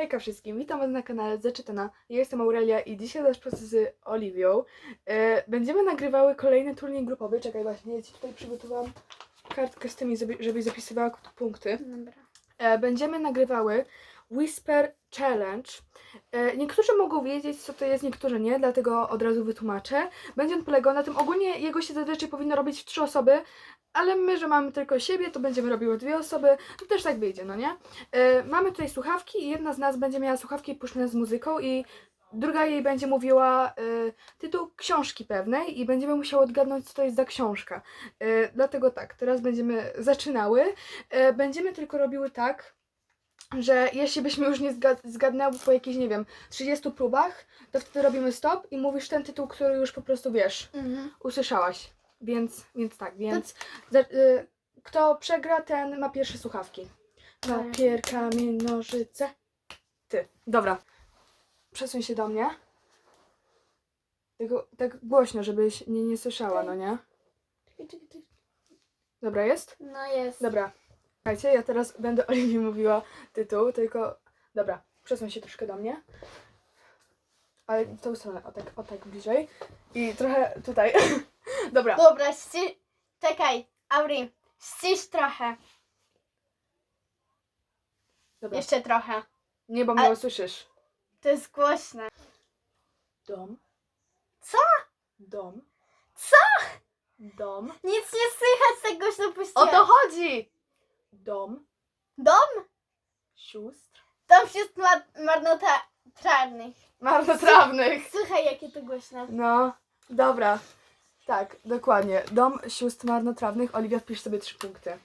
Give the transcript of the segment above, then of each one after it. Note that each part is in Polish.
Hejka wszystkim, witam Was na kanale Zaczytana. Ja jestem Aurelia i dzisiaj nasz proces z Oliwią. E, będziemy nagrywały kolejny turniej grupowy. Czekaj właśnie, ja Ci tutaj przygotowałam kartkę z tymi, żebyś zapisywała punkty. Dobra. E, będziemy nagrywały Whisper Challenge. E, niektórzy mogą wiedzieć, co to jest, niektórzy nie, dlatego od razu wytłumaczę. Będzie on polegał na tym, ogólnie jego się zazwyczaj powinno robić w trzy osoby, ale my, że mamy tylko siebie, to będziemy robiły dwie osoby, to też tak wyjdzie, no nie? E, mamy tutaj słuchawki i jedna z nas będzie miała słuchawki puszczone z muzyką i druga jej będzie mówiła e, tytuł książki pewnej i będziemy musiały odgadnąć, co to jest za książka. Dlatego tak, teraz będziemy zaczynały. Będziemy tylko robiły tak, że jeśli byśmy już nie zgad- zgadnęły po jakichś, nie wiem, 30 próbach, to wtedy robimy stop i mówisz ten tytuł, który już po prostu wiesz, Mhm. usłyszałaś. Więc, więc tak, więc za, y, kto przegra, ten ma pierwsze słuchawki. Papier, kamień, nożyce. Ty. Dobra. Przesuń się do mnie. Tylko tak głośno, żebyś nie, nie słyszała, no nie? Czekaj, czekaj, czekaj. Dobra jest? No jest. Dobra. Słuchajcie, ja teraz będę Oliwii mówiła tytuł, tylko... Dobra, przesuń się troszkę do mnie. Ale w tą stronę, o tak, o tak bliżej. I trochę tutaj. Dobra, Dobra, ści... Czekaj, Auri, ścisz trochę. dobra. Jeszcze trochę. Nie, bo mnie usłyszysz. To jest głośne. Dom. Co? Dom. Co? Dom. Nic nie słychać, tak głośno O puściłem. to chodzi! Dom. Dom? Sióstr. Dom wśród ma- marnotrawnych. Marnotrawnych. Słuchaj, jakie to głośne. No, dobra. Tak, dokładnie. Dom sióstr marnotrawnych. Oliwia, wpisz sobie trzy punkty.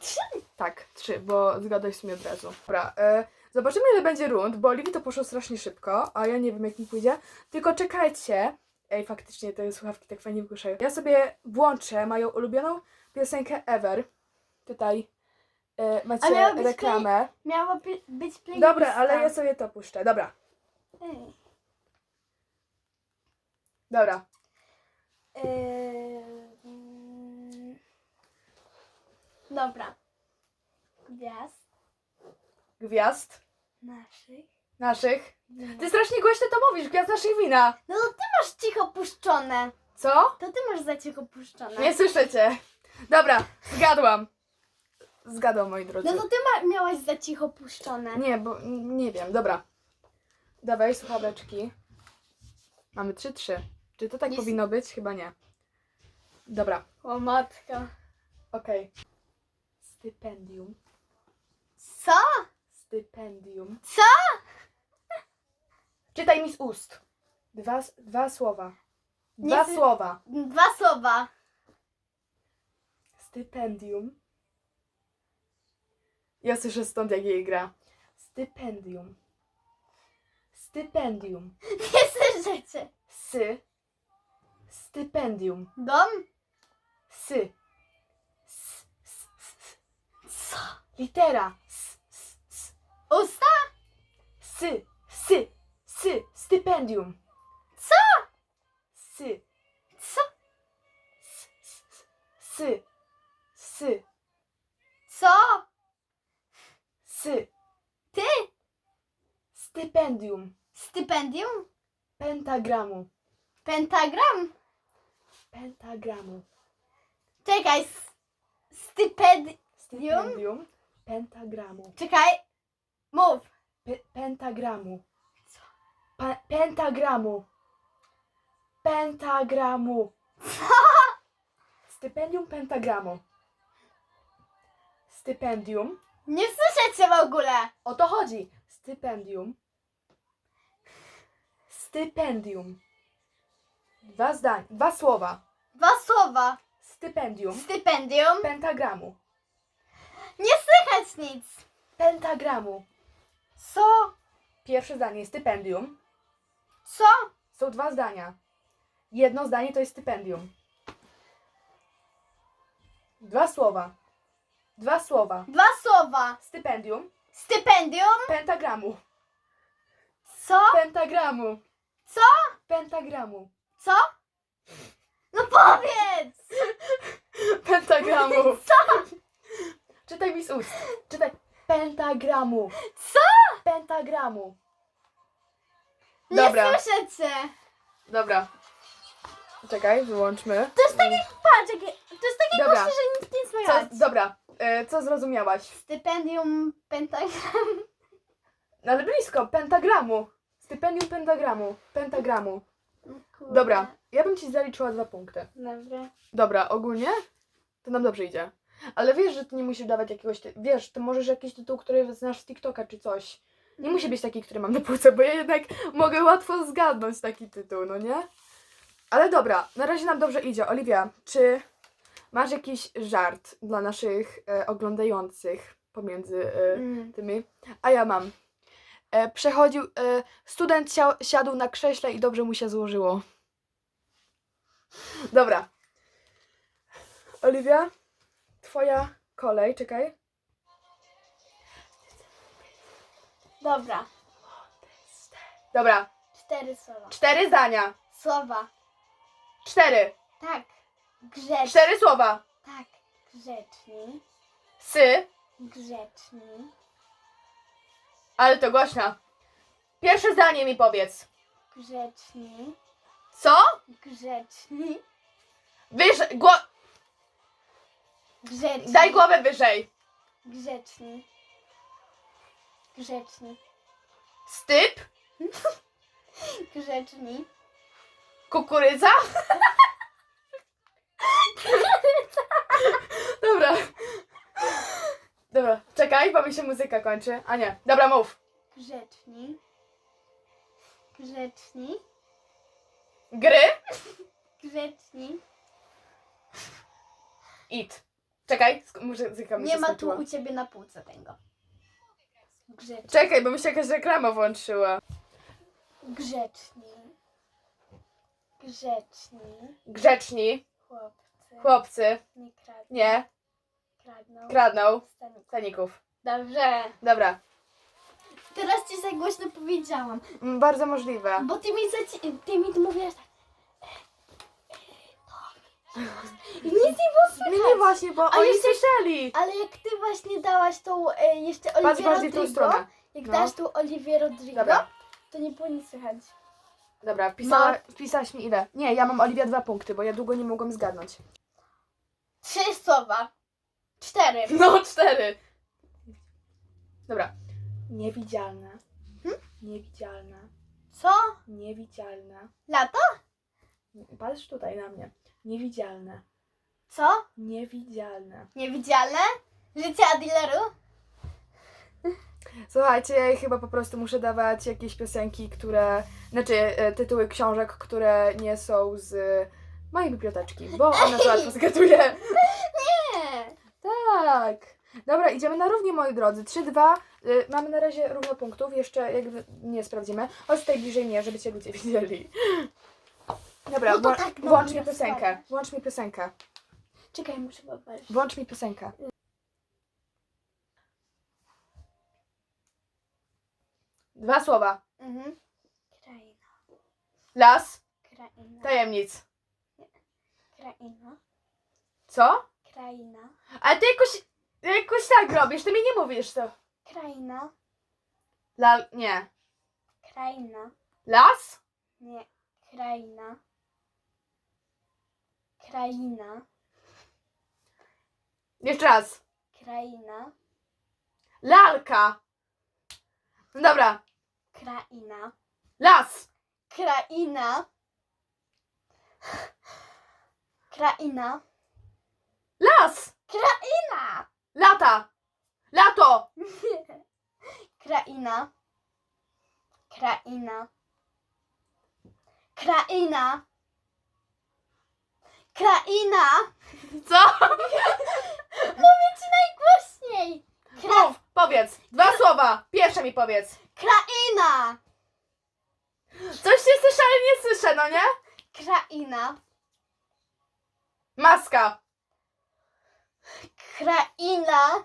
Trzy? Tak, trzy, bo zgadłeś w sumie od razu. Dobra, e, zobaczymy ile będzie rund, bo Oliwii to poszło strasznie szybko, a ja nie wiem jak mi pójdzie. Tylko czekajcie. Ej, faktycznie te słuchawki tak fajnie wygłuszają. Ja sobie włączę moją ulubioną piosenkę Ever. Tutaj e, A macie miała być reklamę. Miało pl- być playlista. Dobra, ale ja sobie to puszczę. Dobra, Ej. dobra. Eee, mm. Dobra. Gwiazd Gwiazd naszych. naszych. Ty strasznie głośno to mówisz, gwiazd naszych wina. No to ty masz cicho puszczone. Co? To ty masz za cicho puszczone. Nie słyszę cię. Dobra, zgadłam. Zgadłam, moi drodzy. No to ty ma- miałaś za cicho puszczone. Nie, bo nie wiem, dobra. Dawaj słuchaweczki. Mamy trzy, trzy. Czy to tak Nie- powinno być? Chyba nie. Dobra, O matka. okej. Stypendium. Co? Stypendium. Co? Czytaj mi z ust. Dwa, s- dwa słowa. Dwa sy- słowa. Dwa słowa. Stypendium. Ja słyszę stąd, jak jej gra. Stypendium. Stypendium. Nie słyszycie. Sy. Stypendium. Dom? Sy. S, s, s, s. Co? Litera. S, s, s. Usta? Sy. Sy. Sy. Stypendium. Co? Sy. Co? S, s, s. Sy. Sy. Co? Sy. Ty? Stypendium. Stypendium? Pentagramu. Pentagram? Pentagramu. Czekaj. s- Styped... Stypendium. Pentagramu. Czekaj. Mów. Pe- pentagramu. Pa- pentagramu. Pentagramu. Stypendium pentagramu. Stypendium. Nie słyszę cię w ogóle. O to chodzi. Stypendium. Stypendium. Dwa zdań, dwa słowa. Dwa słowa. Stypendium. Stypendium? Pentagramu. Nie słychać nic. Pentagramu. Co? Pierwsze zdanie stypendium. Co? Są dwa zdania. Jedno zdanie to jest stypendium. Dwa słowa. Dwa słowa. Dwa słowa. Stypendium. Stypendium? Pentagramu. Co? Pentagramu. Co? Pentagramu. Co? No powiedz! Pentagramu. Co? Czytaj mi z ust. Czytaj. Pentagramu. Co? Pentagramu. Nie Dobra. słyszę cię. Dobra. Czekaj, wyłączmy. To jest takie, patrz, jakie, to jest takie Dobra. głośne, że nic nie Co, słychać. dobra, e, co zrozumiałaś? Stypendium pentagram. No ale blisko, pentagramu. Stypendium pentagramu. Pentagramu. Kurde. Dobra, ja bym ci zaliczyła dwa punkty. Dobra. Dobra, ogólnie to nam dobrze idzie. Ale wiesz, że ty nie musisz dawać jakiegoś. Ty... Wiesz, ty możesz jakiś tytuł, który znasz z TikToka czy coś. Nie musi być taki, który mam na półce, bo ja jednak mogę łatwo zgadnąć taki tytuł, no nie? Ale dobra, na razie nam dobrze idzie. Oliwia, czy masz jakiś żart dla naszych e, oglądających pomiędzy e, Mm. tymi? A ja mam. E, przechodził, e, student sia- siadł na krześle i dobrze mu się złożyło. Dobra. Oliwia, twoja kolej, czekaj. Dobra. Dobra, Cztery słowa. cztery zdania. Słowa. Cztery. Tak. Grzeczni. Cztery słowa. Tak. Grzeczni. Sy, Grzeczni. ale to głośno. Pierwsze zdanie mi powiedz. Grzeczni. Co? Grzeczni. Wyżej, gło... Grzeczni. daj głowę wyżej. Grzeczni. Grzeczni. Styp, Grzeczni. kukurydza. Dobra. Dobra, czekaj, bo mi się muzyka kończy. A nie, dobra, mów. Grzeczni. Grzeczni. Gry, Grzeczni. it. Czekaj, sk- muzyka mi Nie się ma tu skończyła. u ciebie na półce tego. Grzeczni. Czekaj, bo mi się jakaś reklama włączyła. Grzeczni. Grzeczni. Grzeczni, Chłopcy. Chłopcy, Nie kradną. nie, Kradną. kradną staników. Dobrze. Dobra, Teraz ci za głośno powiedziałam. mm, bardzo możliwe. Bo ty mi, zaci- ty mi mówiłaś tak. I nic nie było słychać. Nie, nie właśnie, bo oni jeszcze- słyszeli. Ale jak ty właśnie dałaś tą e, jeszcze Patrz Oliwię bardziej w tą Rodrigo, stronę. jak No. dałaś tą Oliwię Rodrigo, Dobra, to nie było nic słychać. dobra, wpisała, wpisałaś mi ile? Nie, ja mam Oliwia dwa punkty, bo ja długo nie mogłam zgadnąć. Trzy słowa. Cztery. No, cztery. Dobra. Niewidzialna. Hmm? Niewidzialna. Co? Niewidzialna. Lato? Patrz tutaj na mnie. Niewidzialna. Co? Niewidzialna. Niewidzialne? Życie Adileru? Słuchajcie, ja chyba po prostu muszę dawać jakieś piosenki, które. Znaczy, e, tytuły książek, które nie są z mojej biblioteczki, bo ona to łatwo zgaduje. Nie. Tak. Dobra, idziemy na równie, moi drodzy. 3-2. Y, mamy na razie równo punktów. Jeszcze jakby nie sprawdzimy. Chodź tutaj bliżej mnie, żeby cię ludzie widzieli. Dobra, No to wła- tak, no, włącz nie mi piosenkę. spadać. Włącz mi piosenkę. Czekaj, muszę popatrzeć. Włącz mi piosenkę. Dwa słowa. Mhm. Kraina. Las, Kraina. tajemnic. Kraina. Co? Kraina. Ale ty jakoś, jakoś tak robisz, ty mi nie mówisz to. Kraina. La, nie. Kraina. Las? Nie. Kraina. Kraina. Jeszcze raz. Kraina. Lalka. No dobra. Kraina. Las. Kraina. Kraina. Las. Kraina. Lata. Lato. Kraina. Kraina. Kraina. Kraina. Co? Mówię ci najgłośniej. Kra Mów, powiedz. Dwa słowa. Pierwsze mi powiedz. kraina. Coś się słyszę, ale nie słyszę, no nie? Kraina. Maska. Kraina.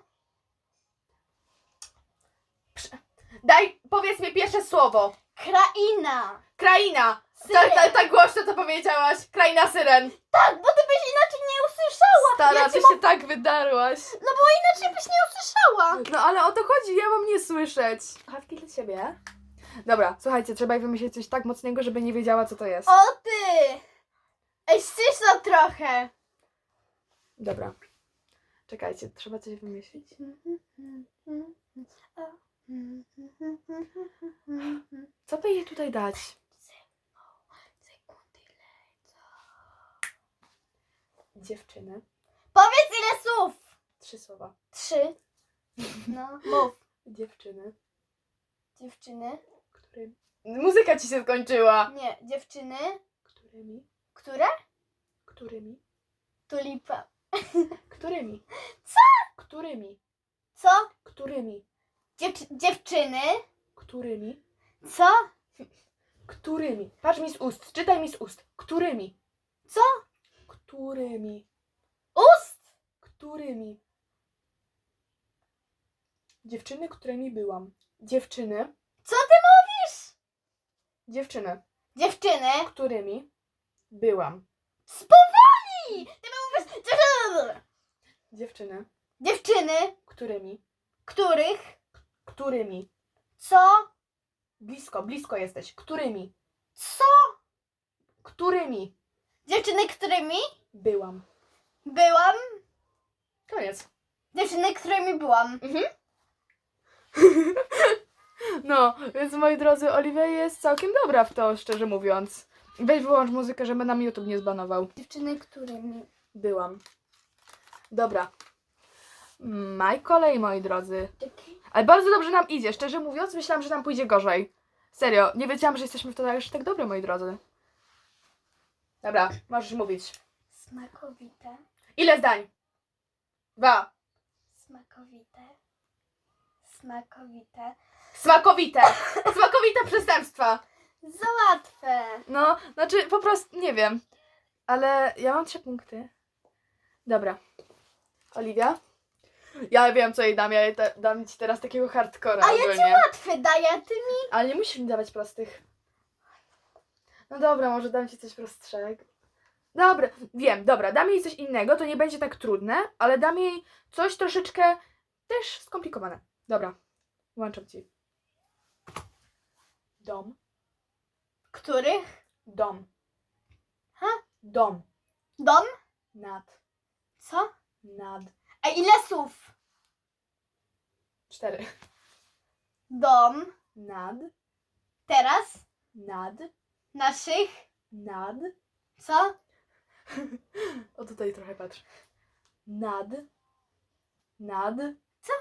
Daj, powiedz mi pierwsze słowo. Kraina. Kraina. Syren. Tak, tak, tak głośno to powiedziałaś. Kraina syren. Tak, bo ty byś inaczej nie usłyszała. stara, ja ty ci się tak wydarłaś. No bo inaczej byś nie usłyszała. No ale o to chodzi, ja mam nie słyszeć. Słuchawki dla ciebie. Dobra, słuchajcie, trzeba jej wymyślić coś tak mocnego, żeby nie wiedziała, co to jest. O ty! Ej, ściszno trochę. Dobra. Czekajcie, trzeba coś wymyślić. Co by jej tutaj dać? Dziewczyny. Powiedz ile słów. Trzy słowa. Trzy. No, mów. Dziewczyny. Dziewczyny. Którym... Muzyka ci się skończyła. Nie, dziewczyny. Którymi? Które? Którymi? Tulipa. Którymi? Co? Którymi? Co? Którymi? Dziew- dziewczyny. Którymi? Co? Którymi? Patrz mi z ust, czytaj mi z ust. Którymi? Co? Którymi? Ust. Którymi? Dziewczyny, którymi byłam. Dziewczyny. Co ty mówisz? Dziewczyny, Dziewczyny. którymi byłam. Spowoli! Ty. Dziewczyny, Dziewczyny. którymi? Których? Którymi? Co? Blisko, blisko jesteś. Którymi? Co? Którymi Dziewczyny, którymi byłam. byłam. Koniec. Dziewczyny, którymi byłam. No, więc moi drodzy, Oliwia jest całkiem dobra w to, szczerze mówiąc. Weź wyłącz muzykę, żeby nam YouTube nie zbanował. Dziewczyny, którymi. Byłam. Dobra. Maj kolej, moi drodzy. Ale bardzo dobrze nam idzie. Szczerze mówiąc, myślałam, że nam pójdzie gorzej. Serio, nie wiedziałam, że jesteśmy w to aż tak dobre, moi drodzy. Dobra, możesz mówić. Smakowite. Ile zdań? Dwa. Smakowite. Smakowite. Smakowite. Smakowite przestępstwa. Za łatwe. No, znaczy po prostu nie wiem. Ale ja mam trzy punkty. Dobra. Oliwia? Ja wiem, co jej dam. Ja jej te, dam ci teraz takiego hardcora A ja ci ogólnie. Łatwe daję, a ty mi. Ale nie musisz mi dawać prostych. No dobra, może dam ci coś prostszego. Dobra, wiem, dobra, dam jej coś innego, to nie będzie tak trudne, ale dam jej coś troszeczkę też skomplikowane. Dobra, włączam ci. Dom, Których? dom. Ha? Dom, Dom? nad, Co? Nad. A ile słów? Cztery. Dom. Nad, Teraz? nad, Naszych? nad. Co? O tutaj trochę patrz. Nad, nad. Co?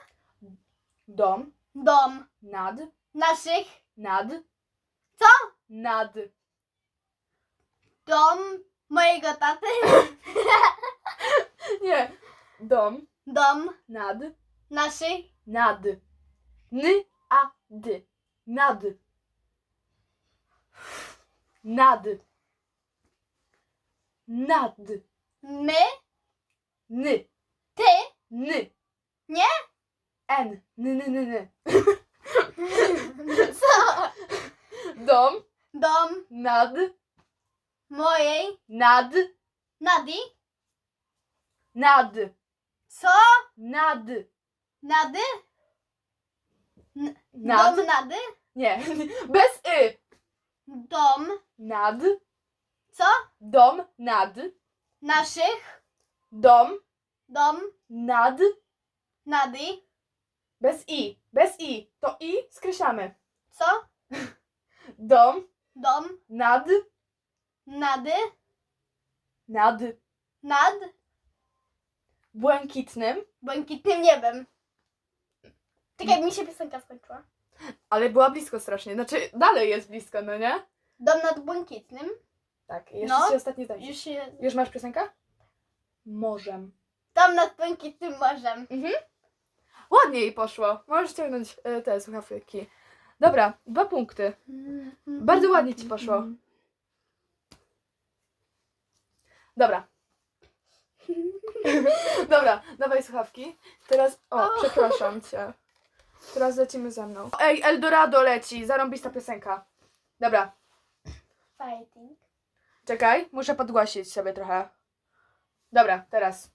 Dom, Dom. nad, Naszych? nad. Co? Nad. Dom mojego taty? Nie. Dom, Dom nad, naszych? nad. N, a, d. Nad. Nad. Nad. My? N, Ty? n. Nie? N, n, n, n, n. Co? Dom, Dom nad, mojej nad, Nadi? nad, Co? nad, Nady? nad. Dom Nady? Nie, bez y. Dom. Nad, Co? dom, nad, Naszych? dom, Dom nad, Nadi? bez i, bez i. To i skreślamy. Co? Dom, Dom nad, Nady? nad Nad błękitnym, błękitnym niebem. Czekaj, mi się piosenka skończyła. ale była blisko strasznie. Znaczy, dalej jest blisko, no nie? Dom nad błękitnym. Tak, jeszcze No. ci ostatnie zdanie. Już się... Już masz piosenkę? Morzem. Dom nad błękitnym morzem. Ładnie jej poszło. Możesz ściągnąć e, te słuchawki. Dobra, dwa punkty. Bardzo ładnie ci poszło. Dobra. Dobra, dawaj słuchawki. Teraz, o, przepraszam cię. Teraz lecimy ze mną. Ej, Eldorado leci, zarąbista piosenka. Dobra, Fighting. czekaj, muszę podgłosić sobie trochę. Dobra, teraz.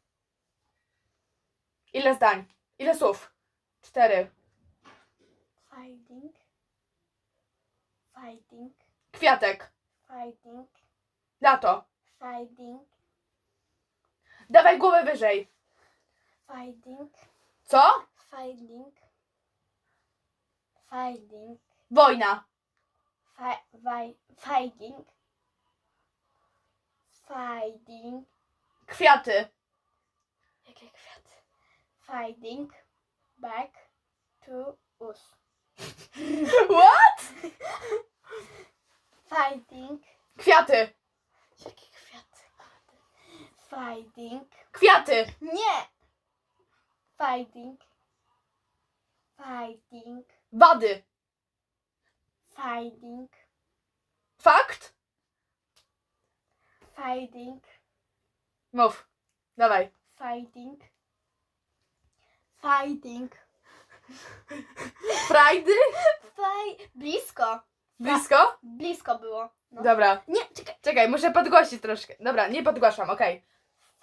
Ile zdań? Ile słów? Cztery. Fighting. Fighting. Kwiatek. Fighting. Lato. Fighting. Dawaj głowę wyżej. Fighting. Co? Fighting. Fighting. Wojna. Fi- fi- fighting. Fighting. Kwiaty. Jakie kwiaty? Fighting. Back to us. What? Fighting. Kwiaty. Jakie kwiaty? Fighting. Kwiaty. Nie! Fighting. Fighting. Wady. Fighting. Fakt? Fighting. Mów. Dawaj. Fighting. Fighting. Frajdy? Faj... Blisko. Blisko? Blisko było. No. Dobra. Nie, czekaj. Czekaj, muszę podgłosić troszkę. Dobra, nie podgłaszam, okej.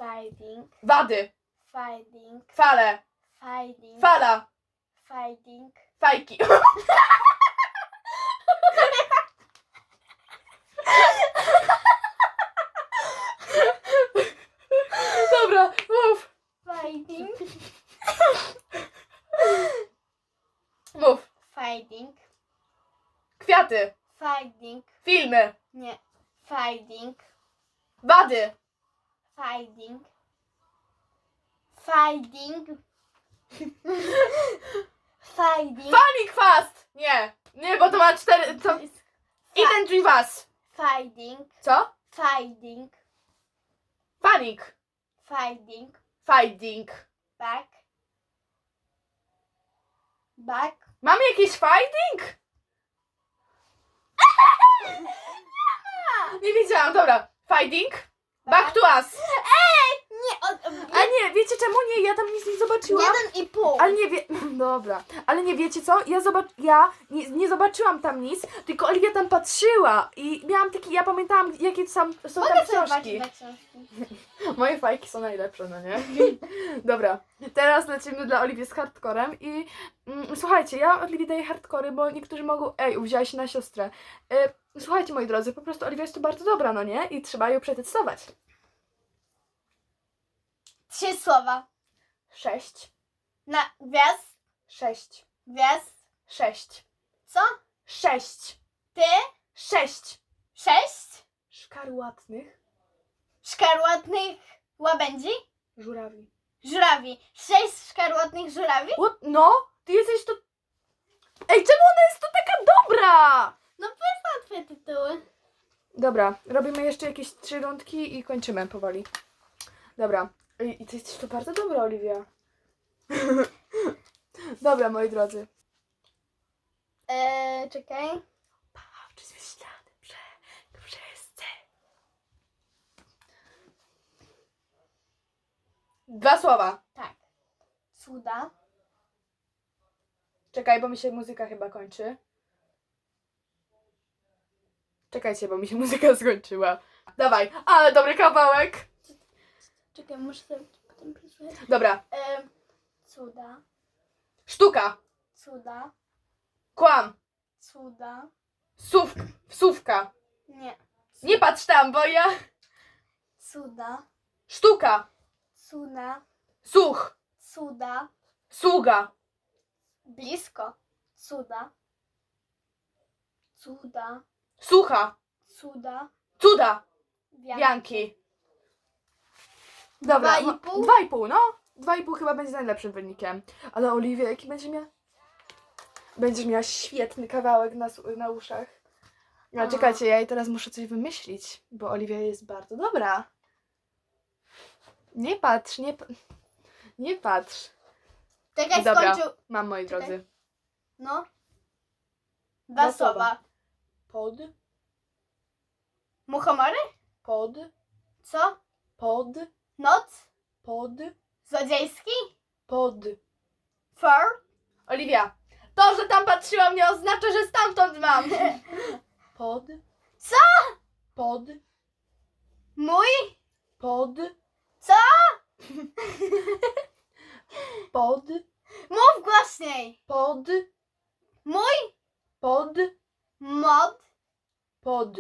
Fighting. Wady. Fighting. Fale. Fighting. Fala. Fighting. Fajki. Dobra, mów. Fighting. Mów. Fighting. Kwiaty. Fighting. Filmy. Nie. Fighting. Wady. Fighting. Fighting. Fighting. Fanik fast. Nie. Nie, bo to ma cztery... Co? Jeden drzwi was. Fighting. Co? Fighting. Fanik. Fighting. Fighting. Back. Back. Mamy jakiś fighting? Nie wiedziałam, dobra. Fighting. Back to us. Ej! Nie, od, A nie, wiecie czemu nie? Ja tam nic nie zobaczyłam. jeden i pół. Ale nie wie... Dobra. Ale nie wiecie co? Ja, zobac... ja nie, nie zobaczyłam tam nic, tylko Oliwia tam patrzyła i miałam taki... Ja pamiętałam, jakie tam są Mogę tam książki. na książki. Moje fajki są najlepsze, no nie? Dobra, teraz lecimy dla Oliwii z hardcorem i mm, słuchajcie, ja Oliwii daję hardcory, bo niektórzy mogą, ej, uwzięłaś się na siostrę. Y, słuchajcie, moi drodzy, po prostu Oliwia jest tu bardzo dobra, no nie? I trzeba ją przetestować. Trzy słowa. Sześć, Na gwiazd. sześć, Gwiazd. sześć, Co? sześć, Ty. sześć Sześć. szkarłatnych Szkarłatnych łabędzi. żurawi. Żurawi. Sześć szkarłatnych żurawi. What? No, ty jesteś to... Ej, czemu ona jest to taka dobra? No powiedz twoje tytuły. Dobra, robimy jeszcze jakieś trzy rundki i kończymy powoli. Dobra. I ty jesteś to bardzo dobra, Oliwia. Dobra, moi drodzy. Eee, czekaj. Oczy zwyślane, brzeg, wszyscy. Dwa słowa. Tak. Cuda. Czekaj, bo mi się muzyka chyba kończy. Czekajcie, bo mi się muzyka skończyła. Dawaj, ale dobry kawałek. Czekaj, muszę sobie potem przesłuchać. Dobra, cuda. sztuka, Cuda. kłam, Cuda. słów, wsówka. Nie. Nie patrz tam, bo ja... Cuda. Sztuka, Cuda. słuch, Cuda. sługa, Blisko. Cuda. Cuda. słucha, Cuda. cuda, Wianki. wianki. Dobra, Dwa i no, pół? Dwa i pół, no. Dwa i pół chyba będzie najlepszym wynikiem. Ale Oliwia, jaki będzie miała? Będziesz miała świetny kawałek na, s- na uszach. No A. czekajcie, ja jej teraz muszę coś wymyślić, bo Oliwia jest bardzo dobra. Nie patrz, nie, pa- nie patrz. Czekaj, Dobra. skończył. Mam, moi Czekaj. drodzy. No. Dwa Dwa słowa. słowa. Pod, Muchomory? pod, Co? pod, Noc? pod, Złodziejski? pod. Fur? Oliwia, to, że tam patrzyłam nie oznacza, że stamtąd mam. Pod. Co? Pod, Mój? pod. Co? Pod. Mów głośniej. Pod. Mój Pod. mod. Pod.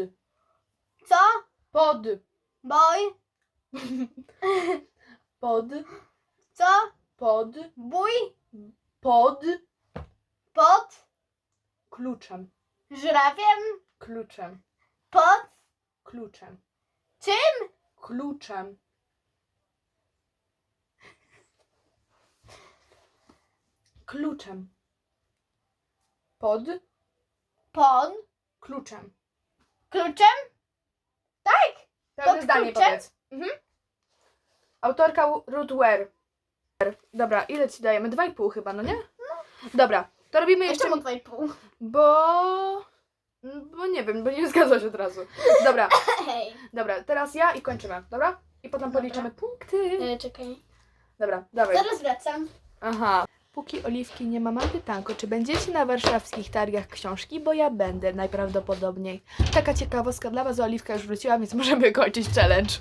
Co? Pod. Boj. Pod. Co? Pod. Bój. Pod. Pod. Kluczem. Żurawiem. Kluczem. Pod. Kluczem. Czym? Kluczem. Kluczem. Pod. Pod. Kluczem. Kluczem? Tak. Pełne Pod zdanie kluczem? powiedz. Mhm. Autorka Ruth Ware. Dobra, ile ci dajemy? Dwa i pół chyba, no nie? Dobra, to robimy jeszcze... Jeszcze mu 2,5. Bo... Bo nie wiem, bo nie zgadza się od razu. Dobra, Hej. dobra, teraz ja i kończymy, dobra? I potem Dobra. policzymy punkty. E, czekaj. Dobra, dawaj. Zaraz wracam. Aha. Póki Oliwki nie ma, mam pytanko, czy będziecie na warszawskich targach książki? Bo ja będę najprawdopodobniej. Taka ciekawostka dla Was, Oliwka już wróciła, więc możemy kończyć challenge.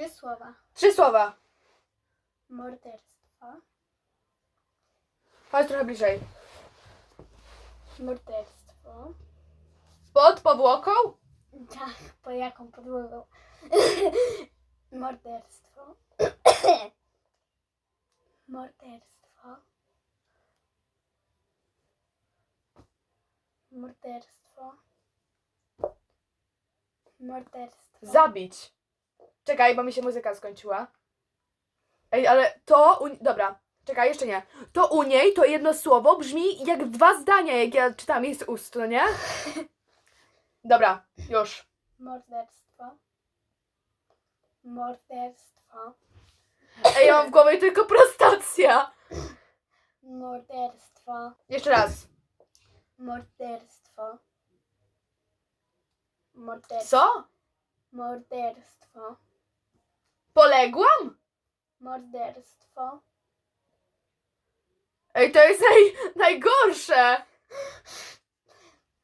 Trzy słowa. Trzy słowa. Morderstwo. Chodź trochę bliżej. Morderstwo. Pod powłoką? Tak, po jaką podłogą? Morderstwo. Morderstwo. Morderstwo. Morderstwo. Zabić. Czekaj, bo mi się muzyka skończyła. Ej, ale to. U... Dobra, czekaj, jeszcze nie. To u niej to jedno słowo brzmi jak dwa zdania, jak ja czytam jej z ust, no nie? Dobra, już. Morderstwo. Morderstwo. Ej, ja mam w głowie tylko prostacja. Morderstwo. Jeszcze raz. Morderstwo. Morderstwo. Co? Morderstwo. Poległam? Morderstwo. Ej, to jest naj... najgorsze.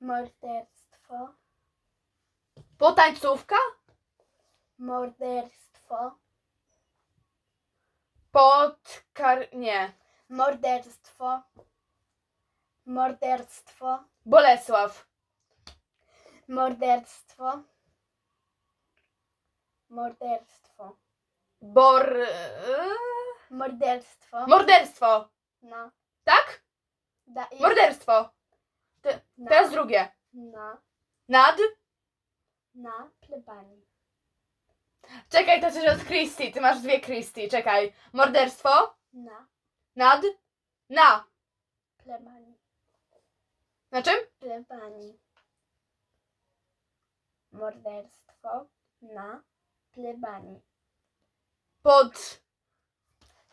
Morderstwo. Potańcówka? Morderstwo. Podkar... nie. Morderstwo. Morderstwo. Bolesław. Morderstwo. Morderstwo. Bor... Morderstwo. Morderstwo. No. Tak? Da, jest- Morderstwo. na, Teraz drugie. na, Nad? na plebanii. Czekaj, to coś od Christy. Ty masz dwie Christy. Czekaj. Morderstwo. Na Nad? Na. plebanii. Na czym? Plebanii. Morderstwo na plebanii. Pod.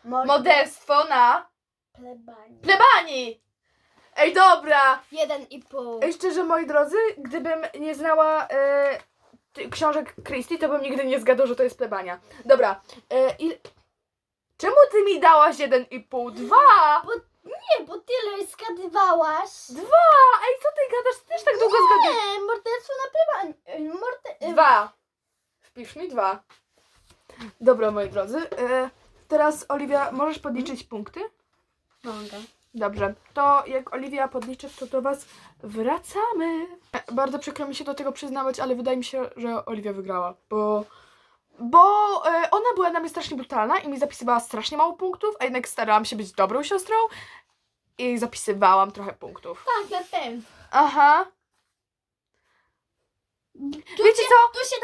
Mord- Morderstwo na. plebanii. Plebanii. Ej, dobra. Jeden i pół. Ej, szczerze, moi drodzy, gdybym nie znała e, ty- książek Christy, to bym nigdy nie zgadł, że to jest plebania. Dobra. E. Czemu ty mi dałaś jeden i pół? Dwa! Nie, bo tyle zgadywałaś. Dwa! Ej, co ty gadasz? Ty też tak długo zgadujesz. Nie, morderstwo na plebanii. Morde... Dwa. Wpisz mi dwa. Dobra, moi drodzy. E, teraz, Oliwia, możesz podliczyć punkty? Mogę. Dobrze. To jak Oliwia podliczy, to do Was wracamy. E, Bardzo przykro mi się do tego przyznawać, ale wydaje mi się, że Oliwia wygrała, bo... Bo e, ona była na mnie strasznie brutalna i mi zapisywała strasznie mało punktów, a jednak starałam się być dobrą siostrą i zapisywałam trochę punktów. Tak, ja też. Aha. Tu Wiecie się, co? Tu się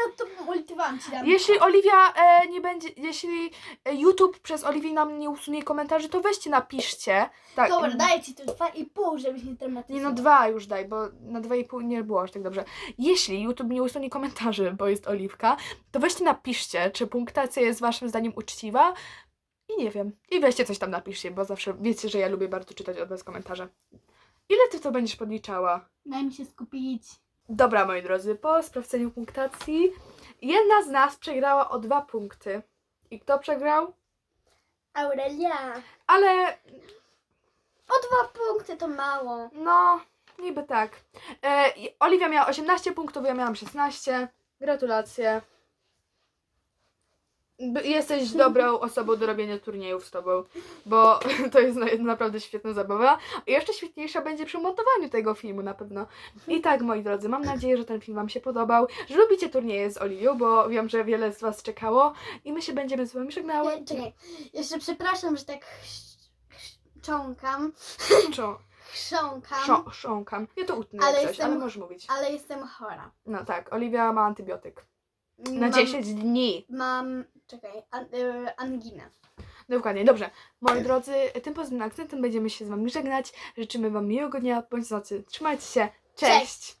dam. Jeśli Oliwia e, nie będzie, jeśli e, YouTube przez Oliwię nam nie usunie komentarzy, to weźcie, napiszcie. Tak. Dobra, daję ci tu dwa i pół, żebyś nie. Nie no, dwa już daj, bo na dwa i pół nie było aż tak dobrze. Jeśli YouTube nie usunie komentarzy, bo jest Oliwka, to weźcie napiszcie, czy punktacja jest waszym zdaniem uczciwa i nie wiem. I weźcie coś tam napiszcie, bo zawsze wiecie, że ja lubię bardzo czytać od was komentarze. Ile ty to będziesz podliczała? Daj mi się skupić. Dobra, moi drodzy, po sprawdzeniu punktacji jedna z nas przegrała o dwa punkty. I kto przegrał? Aurelia. Ale O dwa punkty to mało. no, niby tak. E, i Oliwia miała 18 punktów, ja miałam 16. Gratulacje. Jesteś dobrą osobą do robienia turniejów z tobą, bo to jest na- naprawdę świetna zabawa. I jeszcze świetniejsza będzie przy montowaniu tego filmu na pewno. I tak, moi drodzy, mam nadzieję, że ten film Wam się podobał, że lubicie turnieje z Oliwią, bo wiem, że wiele z Was czekało i my się będziemy z Wami żegnały. Czekaj, jeszcze przepraszam, że tak chrz- chrząkam, Czo- chrząkam. Ja to utnę Ale coś, jestem- ale możesz mówić. ale jestem chora. No tak, Oliwia ma antybiotyk. Na Mam- 10 dni. Mam, czekaj, an, y, anginę. Dokładnie, dobrze. Moi drodzy, tym pozytywnym akcentem będziemy się z Wami żegnać. Życzymy Wam miłego dnia bądź nocy. Trzymajcie się. Cześć. Cześć.